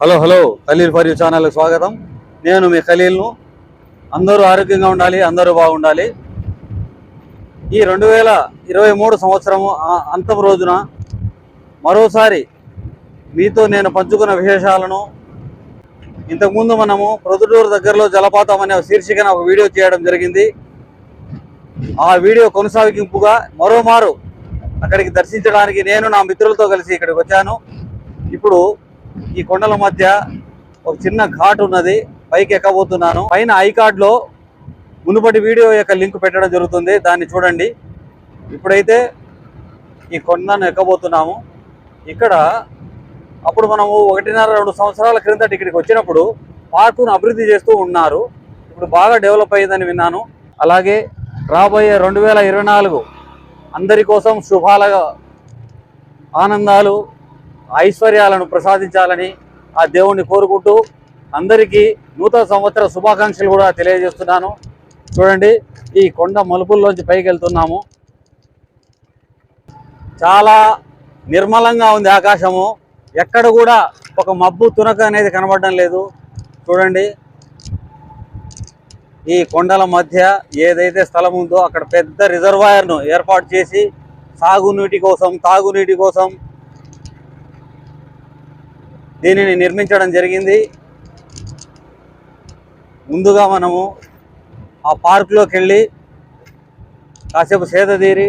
Hello hello Khaleel for you ఛానల్కి స్వాగతం. నేను మీ ఖలీల్ను. అందరూ ఆరోగ్యంగా ఉండాలి అందరూ బాగుండాలి. ఈ రెండు వేల ఇరవై మూడు సంవత్సరము అంతం రోజున మరోసారి మీతో నేను పంచుకున్న విశేషాలను ఇంతకుముందు మనము ప్రొద్దుటూరు దగ్గరలో జలపాతం అనే శీర్షికన ఒక వీడియో చేయడం జరిగింది. ఆ వీడియో కొనసాగింపుగా మరోమారు అక్కడికి దర్శించడానికి నేను నా మిత్రులతో కలిసి ఇక్కడికి వచ్చాను. ఇప్పుడు ఈ కొండల మధ్య ఒక చిన్న ఘాట్ ఉన్నది. పైకి ఎక్కబోతున్నాను. పైన ఐ కార్డ్లో మునుపటి వీడియో యొక్క లింక్ పెట్టడం జరుగుతుంది. దాన్ని చూడండి. ఇప్పుడైతే ఈ కొండను ఎక్కబోతున్నాము. ఇక్కడ అప్పుడు మనము ఒకటిన్నర రెండు సంవత్సరాల క్రిందట ఇక్కడికి వచ్చినప్పుడు పార్కును అభివృద్ధి చేస్తూ ఉన్నారు. ఇప్పుడు బాగా డెవలప్ అయ్యిందని విన్నాను. అలాగే రాబోయే రెండు వేల ఇరవై నాలుగు అందరి కోసం శుభాల ఆనందాలు ఐశ్వర్యాలను ప్రసాదించాలని ఆ దేవుణ్ణి కోరుకుంటూ అందరికీ నూతన సంవత్సర శుభాకాంక్షలు కూడా తెలియజేస్తున్నాను. చూడండి ఈ కొండ మలుపుల్లోంచి పైకి వెళ్తున్నాము. చాలా నిర్మలంగా ఉంది ఆకాశము. ఎక్కడ కూడా ఒక మబ్బు తునక అనేది కనబడడం లేదు. చూడండి ఈ కొండల మధ్య ఏదైతే స్థలం ఉందో అక్కడ పెద్ద రిజర్వాయర్ను ఏర్పాటు చేసి సాగునీటి కోసం తాగునీటి కోసం దీనిని నిర్మించడం జరిగింది. ముందుగా మనము ఆ పార్కులోకి వెళ్ళి కాసేపు సేద తీరి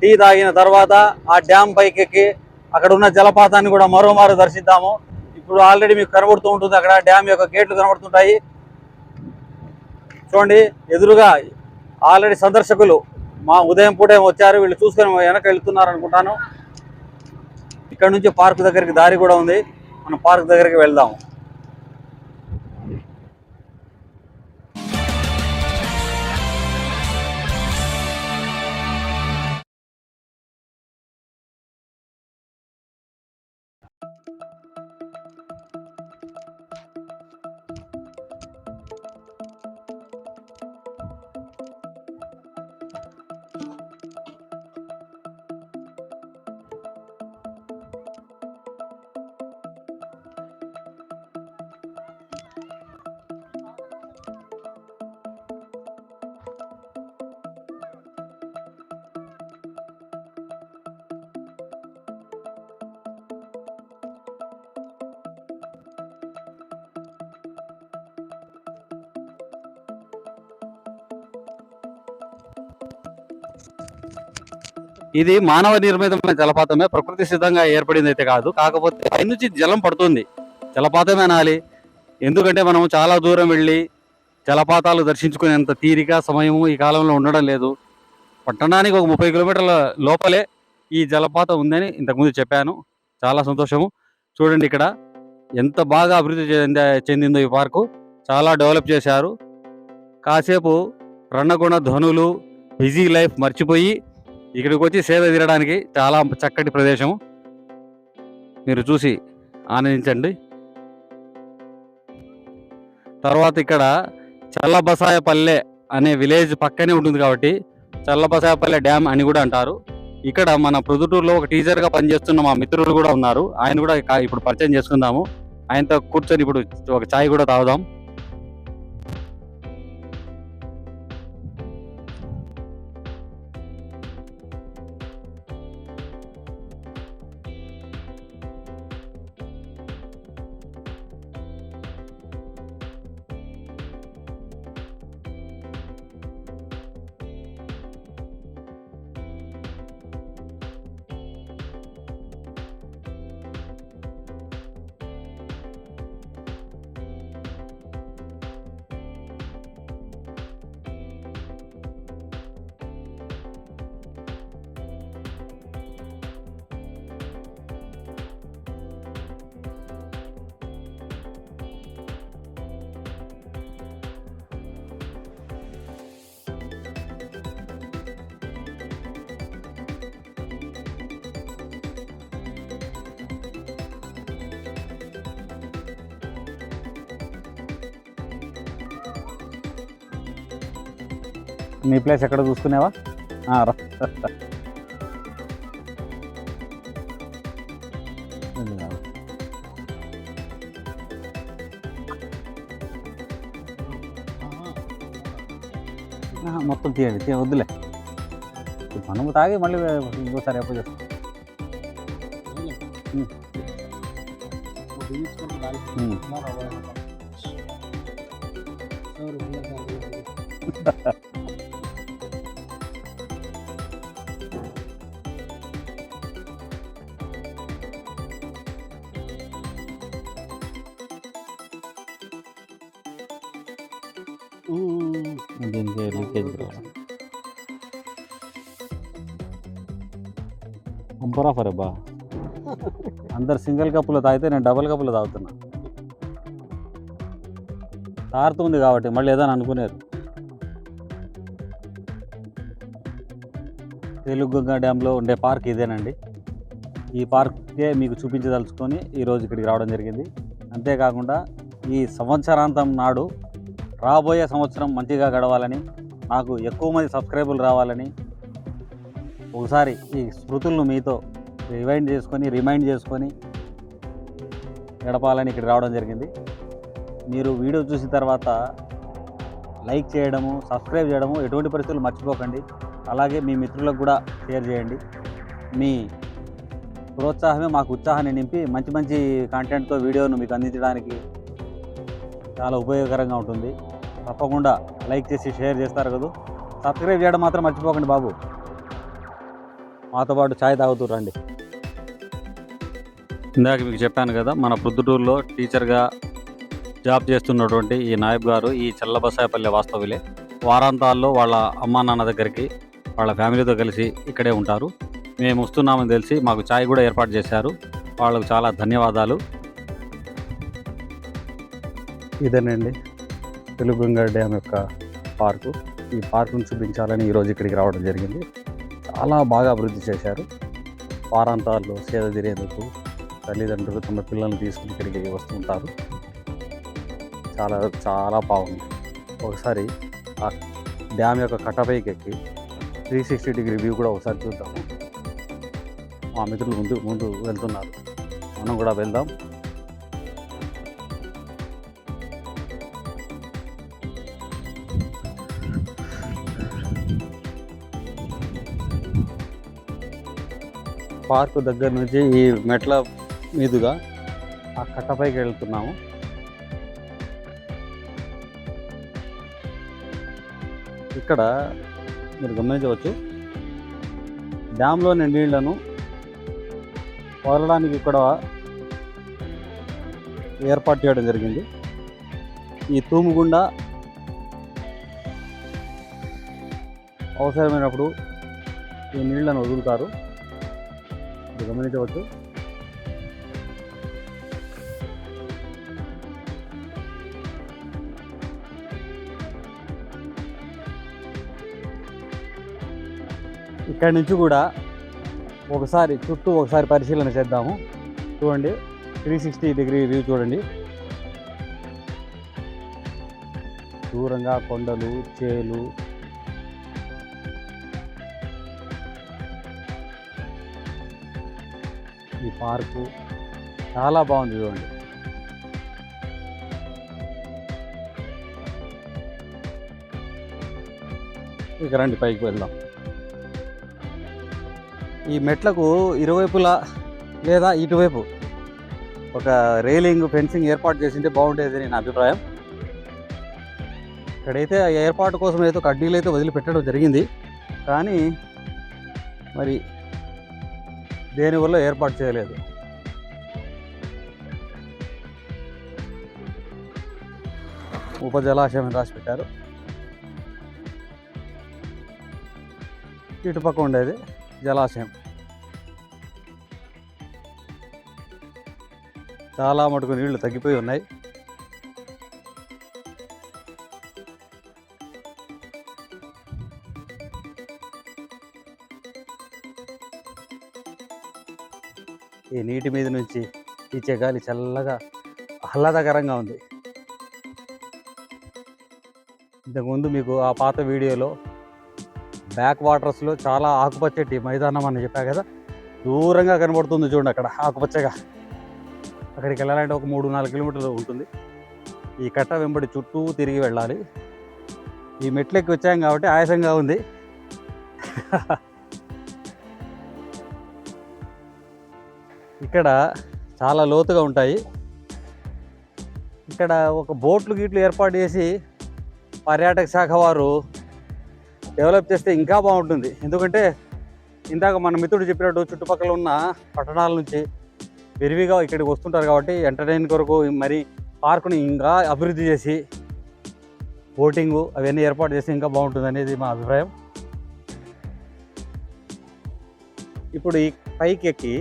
టీ తాగిన తర్వాత ఆ డ్యామ్ పైకి ఎక్కి అక్కడ ఉన్న జలపాతాన్ని కూడా మరోమారు దర్శిద్దాము. ఇప్పుడు ఆల్రెడీ మీకు కనబడుతూ ఉంటుంది అక్కడ డ్యామ్ యొక్క గేట్లు కనబడుతుంటాయి. చూడండి ఎదురుగా ఆల్రెడీ సందర్శకులు మా ఉదయం పూటే వచ్చారు వీళ్ళు చూసుకొని వెనక వెళ్తున్నారు అనుకుంటాను. ఇక్కడ నుంచి పార్క్ దగ్గరికి దారి కూడా ఉంది. మనం పార్క్ దగ్గరికి వెళ్దాము ఇది మానవ నిర్మితమైన జలపాతమే ప్రకృతి సిద్ధంగా ఏర్పడింది అయితే కాదు. కాకపోతే పైనుంచి జలం పడుతుంది. జలపాతమే అనాలి. ఎందుకంటే మనం చాలా దూరం వెళ్ళి జలపాతాలు దర్శించుకునేంత తీరిక సమయము ఈ కాలంలో ఉండడం లేదు. పట్టణానికి ఒక ముప్పై కిలోమీటర్ల లోపలే ఈ జలపాతం ఉందని ఇంతకుముందు చెప్పాను. చాలా సంతోషము. చూడండి ఇక్కడ ఎంత బాగా అభివృద్ధి చెంద చెందిందో ఈ పార్కు. చాలా డెవలప్ చేశారు. కాసేపు రణగుణ ధ్వనులు బిజీ లైఫ్ మర్చిపోయి ఇక్కడికి వచ్చి సేద తీరడానికి చాలా చక్కటి ప్రదేశం. మీరు చూసి ఆనందించండి. తర్వాత ఇక్కడ చల్లబసాయపల్లె అనే విలేజ్ పక్కనే ఉంటుంది కాబట్టి చల్లబసాయపల్లె డ్యామ్ అని కూడా అంటారు. ఇక్కడ మన ప్రొద్దుటూరులో ఒక టీచర్గా పనిచేస్తున్న మా మిత్రులు కూడా ఉన్నారు. ఆయన కూడా ఇప్పుడు పరిచయం చేసుకుందాము. ఆయనతో కూర్చొని ఇప్పుడు ఒక ఛాయ్ కూడా తాగుదాం. నీ ప్లేస్ ఎక్కడ చూసుకునేవా? మొత్తం తీయండి తీ వద్దులే. మనము తాగి మళ్ళీ ఇంకోసారి అప్పు చేస్తాం. దీనికి లీకేజ్ రావాలి ఆఫర్ అబ్బా అందరు సింగిల్ కప్పులో తాగితే నేను డబుల్ కప్పులో తాగుతున్నా. తారుతుంది కాబట్టి మళ్ళీ ఏదో అని అనుకునేది. తెలుగుగంగ డ్యాంలో ఉండే పార్క్ ఇదేనండి. ఈ పార్కే మీకు చూపించదలుచుకొని ఈరోజు ఇక్కడికి రావడం జరిగింది. అంతేకాకుండా ఈ సంవత్సరాంతం నాడు రాబోయే సంవత్సరం మంచిగా గడవాలని నాకు ఎక్కువ మంది సబ్స్క్రైబర్లు రావాలని ఒకసారి ఈ స్మృతులను మీతో రివైండ్ చేసుకొని రిమైండ్ చేసుకొని గడపాలని ఇక్కడ రావడం జరిగింది. మీరు వీడియో చూసిన తర్వాత లైక్ చేయడము సబ్స్క్రైబ్ చేయడము ఎటువంటి పరిస్థితులు మర్చిపోకండి. అలాగే మీ మిత్రులకు కూడా షేర్ చేయండి. మీ ప్రోత్సాహమే మాకు ఉత్సాహాన్ని నింపి మంచి మంచి కంటెంట్తో వీడియోను మీకు అందించడానికి చాలా ఉపయోగకరంగా ఉంటుంది. తప్పకుండా లైక్ చేసి షేర్ చేస్తారు కదా. సబ్స్క్రైబ్ చేయడం మాత్రం మర్చిపోకండి బాబు. మాతో పాటు ఛాయ్ తాగుతూ రండి. ఇందాక మీకు చెప్పాను కదా మన ప్రొద్దుటూరులో టీచర్గా జాబ్ చేస్తున్నటువంటి ఈ నాయబ్ గారు ఈ చల్లబసాయపల్లె వాస్తవులే వారాంతాల్లో వాళ్ళ అమ్మా నాన్న దగ్గరికి వాళ్ళ ఫ్యామిలీతో కలిసి ఇక్కడే ఉంటారు. మేము వస్తున్నామని తెలిసి మాకు ఛాయ్ కూడా ఏర్పాటు చేశారు. వాళ్ళకు చాలా ధన్యవాదాలు. ఇదేనండి. తెలుగుగంగ డ్యామ్ యొక్క పార్కు. ఈ పార్కును చూపించాలని ఈరోజు ఇక్కడికి రావడం జరిగింది. చాలా బాగా అభివృద్ధి చేశారు. వారాంతాల్లో సేద తీరేందుకు తల్లిదండ్రులు తమ పిల్లల్ని తీసుకుని ఇక్కడికి వస్తుంటారు. చాలా చాలా బాగుంది. ఒకసారి ఆ డ్యామ్ యొక్క కట్టపైకి ఎక్కి త్రీ సిక్స్టీ డిగ్రీ వ్యూ కూడా ఒకసారి చూద్దాము. మా మిత్రులు ముందు ముందు వెళ్తున్నారు. మనం కూడా వెళ్దాం. పార్కు దగ్గర నుంచి ఈ మెట్ల మీదుగా ఆ కట్టపైకి వెళ్తున్నాము. ఇక్కడ మీరు గమనించవచ్చు డ్యాంలోని నీళ్ళను వదలడానికి ఇక్కడ ఏర్పాటు చేయడం జరిగింది. ఈ తూము గుండా అవసరమైనప్పుడు ఈ నీళ్ళను వదులుతారు. మీరు గమనించవచ్చు. ఇక్కడ నుంచి కూడా ఒకసారి చుట్టూ ఒకసారి పరిశీలన చేద్దాము. చూడండి త్రీ సిక్స్టీ డిగ్రీ వ్యూ చూడండి. దూరంగా కొండలు చేలు ఈ పార్కు చాలా బాగుంది చూడండి. ఇక రండి పైకి వెళ్దాం. ఈ మెట్లకు ఇరువైపులా లేదా ఇటువైపు ఒక రైలింగ్ ఫెన్సింగ్ ఏర్పాటు చేసింటే బాగుండేది నా అభిప్రాయం. ఇక్కడైతే ఆ ఏర్పాటు కోసం అయితే కడ్డీలు అయితే వదిలిపెట్టడం జరిగింది. కానీ మరి దేనివల్ల ఏర్పాటు చేయలేదు? ఉప జలాశయం రాసి పెట్టారు ఇటుపక్క ఉండేది జలాశయం. చాలా మటుకు నీళ్ళు తగ్గిపోయి ఉన్నాయి. నీటి మీద నుంచి ఇచ్చే గాలి చల్లగా ఆహ్లాదకరంగా ఉంది. ఇంతకుముందు మీకు ఆ పాత వీడియోలో బ్యాక్ వాటర్స్లో చాలా ఆకుపచ్చటి మైదానం అని చెప్పా కదా? దూరంగా కనబడుతుంది చూడండి అక్కడ ఆకుపచ్చగా. అక్కడికి వెళ్ళాలంటే ఒక మూడు నాలుగు కిలోమీటర్లు ఉంటుంది. ఈ కట్ట వెంబడి చుట్టూ తిరిగి వెళ్ళాలి. ఈ మెట్లెక్కి వచ్చాం కాబట్టి ఆయాసంగా ఉంది. ఇక్కడ చాలా లోతుగా ఉంటాయి. ఇక్కడ ఒక బోట్లు గీట్లు ఏర్పాటు చేసి పర్యాటక శాఖ వారు డెవలప్ చేస్తే ఇంకా బాగుంటుంది. ఎందుకంటే ఇందాక మన మిత్రుడు చెప్పినట్టు చుట్టుపక్కల ఉన్న పట్టణాల నుంచి విరివిగా ఇక్కడికి వస్తుంటారు కాబట్టి ఎంటర్టైన్ కొరకు మరి పార్కుని ఇంకా అభివృద్ధి చేసి బోటింగు అవన్నీ ఏర్పాటు చేసి ఇంకా బాగుంటుంది అనేది మా అభిప్రాయం. ఇప్పుడు ఈ పైకి ఎక్కి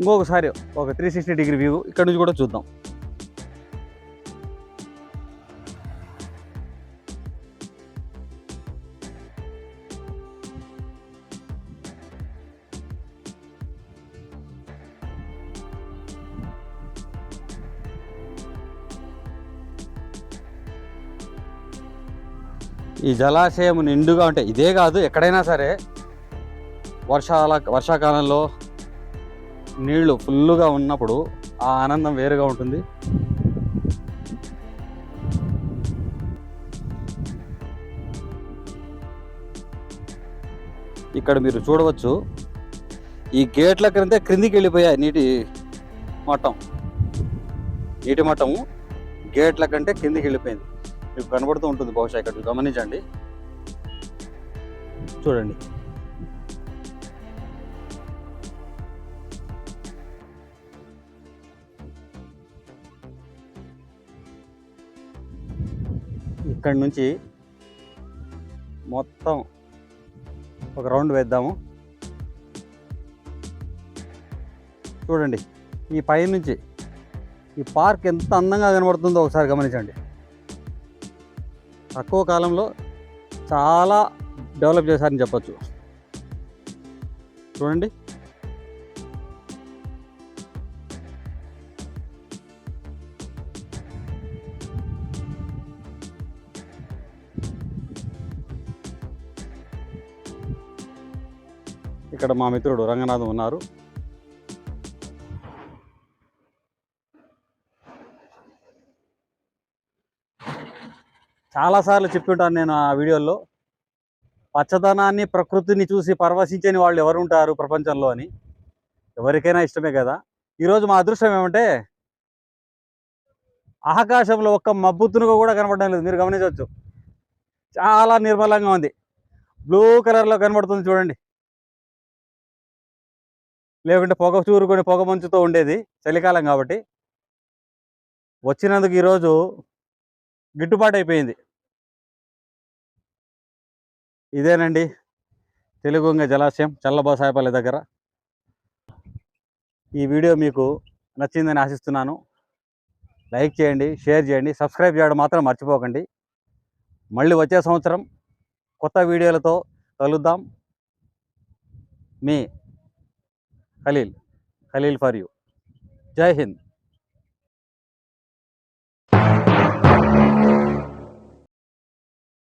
ఇంకొకసారి ఒక త్రీ సిక్స్టీ డిగ్రీ వ్యూ ఇక్కడ నుంచి కూడా చూద్దాం. ఈ జలాశయం నిండుగా ఉంటాయి ఇదే కాదు ఎక్కడైనా సరే వర్షాల వర్షాకాలంలో నీళ్ళు ఫుల్లుగా ఉన్నప్పుడు ఆ ఆనందం వేరుగా ఉంటుంది. ఇక్కడ మీరు చూడవచ్చు ఈ గేట్ల క్రింద క్రిందికి వెళ్ళిపోయాయి నీటి మట్టం. నీటి మట్టము గేట్ల కంటే కిందికి వెళ్ళిపోయింది మీకు కనబడుతూ ఉంటుంది బహుశా ఇక్కడ గమనించండి. చూడండి. ఇక్కడి నుంచి మొత్తం ఒక రౌండ్ వేద్దాము. చూడండి ఈ పై నుంచి ఈ పార్క్ ఎంత అందంగా కనబడుతుందో ఒకసారి గమనించండి. తక్కువ కాలంలో చాలా డెవలప్ చేశారని చెప్పచ్చు. చూడండి. ఇక్కడ మా మిత్రుడు రంగనాథం ఉన్నారు. చాలాసార్లు చెప్తుంటాను నేను ఆ వీడియోలో పచ్చదనాన్ని ప్రకృతిని చూసి పరవశించని వాళ్ళు ఎవరు ఉంటారు ప్రపంచంలో అని. ఎవరికైనా ఇష్టమే కదా. ఈరోజు మా అదృష్టం ఏమంటే ఆకాశంలో ఒక్క మబ్బు కూడా కనపడడం లేదు. మీరు గమనించవచ్చు. చాలా నిర్మలంగా ఉంది. బ్లూ కలర్లో కనబడుతుంది చూడండి. లేకుంటే పొగ చూరుకొని పొగ మంచుతో ఉండేది చలికాలం కాబట్టి. వచ్చినందుకు ఈరోజు గిట్టుబాటు అయిపోయింది. ఇదేనండి తెలుగుంగ జలాశయం చల్లబోసాయపల్లి దగ్గర. ఈ వీడియో మీకు నచ్చిందని ఆశిస్తున్నాను. లైక్ చేయండి షేర్ చేయండి సబ్స్క్రైబ్ చేయడం మాత్రం మర్చిపోకండి. మళ్ళీ వచ్చే సంవత్సరం కొత్త వీడియోలతో కలుద్దాం. మీ ఖలీల్ ఖలీల్ ఫర్ యూ. జై హింద్.